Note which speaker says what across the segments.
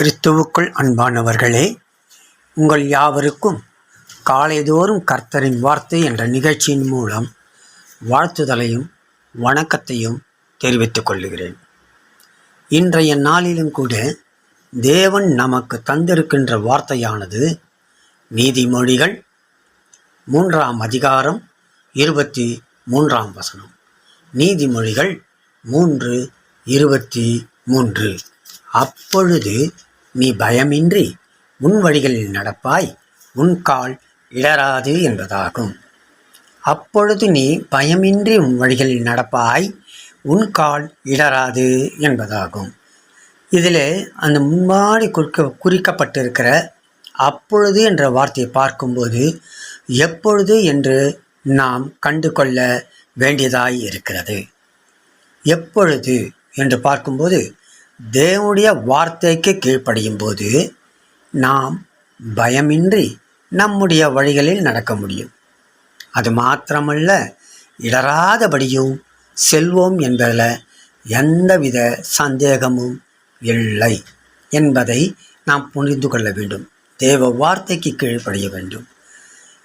Speaker 1: கிறிஸ்துவுக்குள் அன்பானவர்களே உங்கள் யாவருக்கும் காலைதோறும் கர்த்தரின் வார்த்தை என்ற நிகழ்ச்சியின் மூலம் வாழ்த்துதலையும் வணக்கத்தையும் தெரிவித்துக் கொள்கிறேன். இன்றைய நாளிலும் கூட தேவன் நமக்கு தந்திருக்கின்ற வார்த்தையானது நீதிமொழிகள் மூன்றாம் அதிகாரம் இருபத்தி மூன்றாம் வசனம். நீதிமொழிகள் மூன்று இருபத்தி மூன்று. அப்பொழுது நீ பயமின்றி உன் வழிகளில் நடப்பாய் உன் கால் இடராது என்பதாகும். அப்பொழுது நீ பயமின்றி உன் வழிகளில் நடப்பாய் உன் கால் இடராது என்பதாகும். இதில் அந்த முன்னாடி குறிக்க குறிக்கப்பட்டிருக்கிற அப்பொழுது என்ற வார்த்தையை பார்க்கும்போது எப்பொழுது என்று நாம் கண்டு கொள்ள வேண்டியதாய் இருக்கிறது. எப்பொழுது என்று பார்க்கும்போது தேவனுடைய வார்த்தைக்கு கீழ்ப்படியும் போது நாம் பயமின்றி நம்முடைய வழிகளில் நடக்க முடியும். அது மாத்திரமல்ல இடராதபடியும் செல்வோம் என்பதில் எந்தவித சந்தேகமும் இல்லை என்பதை நாம் புரிந்து கொள்ள வேண்டும். தேவ வார்த்தைக்கு கீழ்ப்படிய வேண்டும்.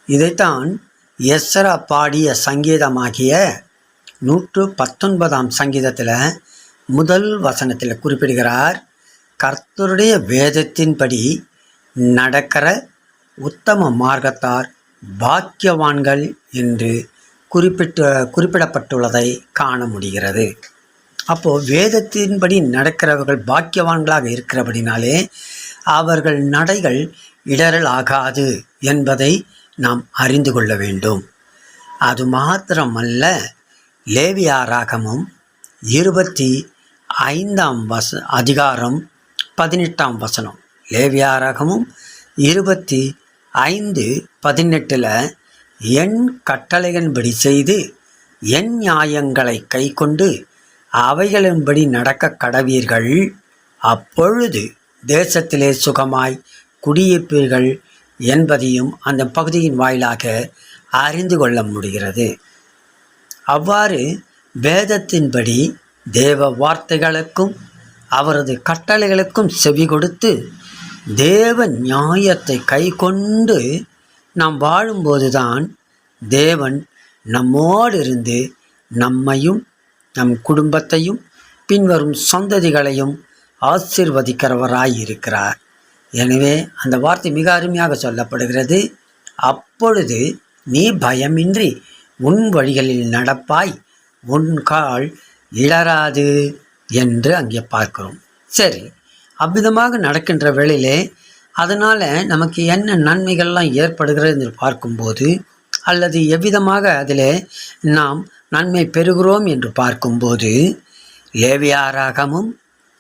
Speaker 1: இதைத்தான் எஸ்ரா பாடிய சங்கீதமாகிய நூற்று பத்தொன்பதாம் சங்கீதத்தில் முதல் வசனத்தில் குறிப்பிடுகிறார் கர்த்தருடைய வேதத்தின்படி நடக்கிற உத்தம மார்க்கத்தார் பாக்கியவான்கள் என்று குறிப்பிட்டு குறிப்பிடப்பட்டுள்ளதை காண முடிகிறது. அப்போது வேதத்தின்படி நடக்கிறவர்கள் பாக்கியவான்களாக இருக்கிறபடினாலே அவர்கள் நடைகள் இடரல் ஆகாது என்பதை நாம் அறிந்து கொள்ள வேண்டும். அது மாத்திரமல்ல லேவியாராகமும் இருபத்தி ஐந்தாம் வச அதிகாரம் பதினெட்டாம் வசனம். லேவியாரகமும் இருபத்தி ஐந்து பதினெட்டில் என் கட்டளையின்படி செய்து என் நியாயங்களை கை கொண்டு அவைகளின்படி நடக்க கடவீர்கள். அப்பொழுது தேசத்திலே சுகமாய் குடியிருப்பீர்கள் என்பதையும் அந்த பகுதியின் வாயிலாக அறிந்து கொள்ள முடிகிறது. அவ்வாறு வேதத்தின்படி தேவ வார்த்தைகளுக்கும் அவரது கட்டளைகளுக்கும் செவி கொடுத்து தேவ நியாயத்தை கை கொண்டு நாம் வாழும்போதுதான் தேவன் நம்மோடு இருந்து நம்மையும் நம் குடும்பத்தையும் பின்வரும் சந்ததிகளையும் ஆசிர்வதிக்கிறவராயிருக்கிறார். எனவே அந்த வார்த்தை மிக அருமையாக சொல்லப்படுகிறது. அப்பொழுது நீ பயமின்றி உன் வழிகளில் நடப்பாய் உன் கால் இழராது என்று அங்கே பார்க்கிறோம். சரி அவ்விதமாக நடக்கின்ற வேளையிலே அதனால் நமக்கு என்ன நன்மைகள்லாம் ஏற்படுகிறது என்று பார்க்கும்போது அல்லது எவ்விதமாக அதில் நாம் நன்மை பெறுகிறோம் என்று பார்க்கும்போது ஏவியாராகமும்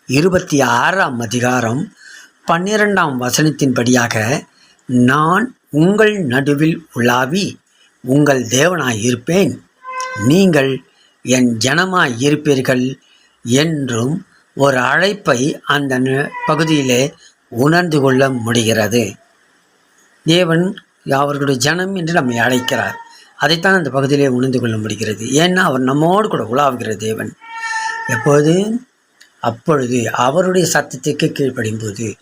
Speaker 1: இருபத்தி ஆறாம் அதிகாரம் பன்னிரெண்டாம் வசனத்தின்படியாக நான் உங்கள் நடுவில் உலாவி உங்கள் தேவனாய் இருப்பேன். நீங்கள் என் ஜனமாய் இருப்பீர்கள் என்றும் ஒரு அழைப்பை அந்த பகுதியிலே உணர்ந்து கொள்ள முடிகிறது. தேவன் அவர்களுடைய ஜனம் என்று நம்மை அழைக்கிறார். அதைத்தான் அந்த பகுதியிலே உணர்ந்து கொள்ள முடிகிறது. ஏன்னா அவர் நம்மோடு கூட உலாவுகிற தேவன். எப்போது? அப்பொழுது அவருடைய சத்தத்துக்கு கீழ்ப்படும் போது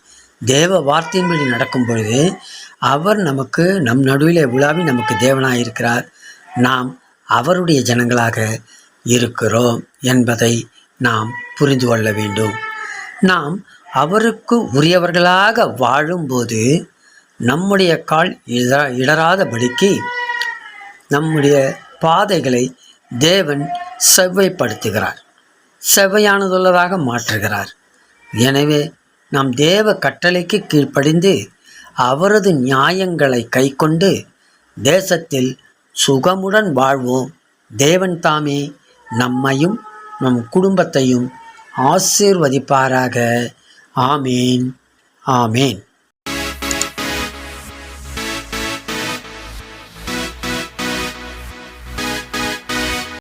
Speaker 1: தேவ வார்த்தையின்படி நடக்கும் பொழுது அவர் நமக்கு நம் நடுவில் உலாவி நமக்கு தேவனாக இருக்கிறார் நாம் அவருடைய ஜனங்களாக இருக்கிறோம் என்பதை நாம் புரிந்து கொள்ள வேண்டும். நாம் அவருக்கு உரியவர்களாக வாழும்போது நம்முடைய கால் இட இடராதபடிக்கு நம்முடைய பாதைகளை தேவன் செவ்வைப்படுத்துகிறார். செவ்வையானதுள்ளதாக மாற்றுகிறார். எனவே நாம் தேவ கட்டளைக்கு கீழ்ப்படிந்து அவரது நியாயங்களை கைக்கொண்டு தேசத்தில் சுகமுடன் வாழ்வோம். தேவன் தாமே நம்மையும் நம் குடும்பத்தையும் ஆசீர்வதிப்பாராக. ஆமேன். ஆமேன்.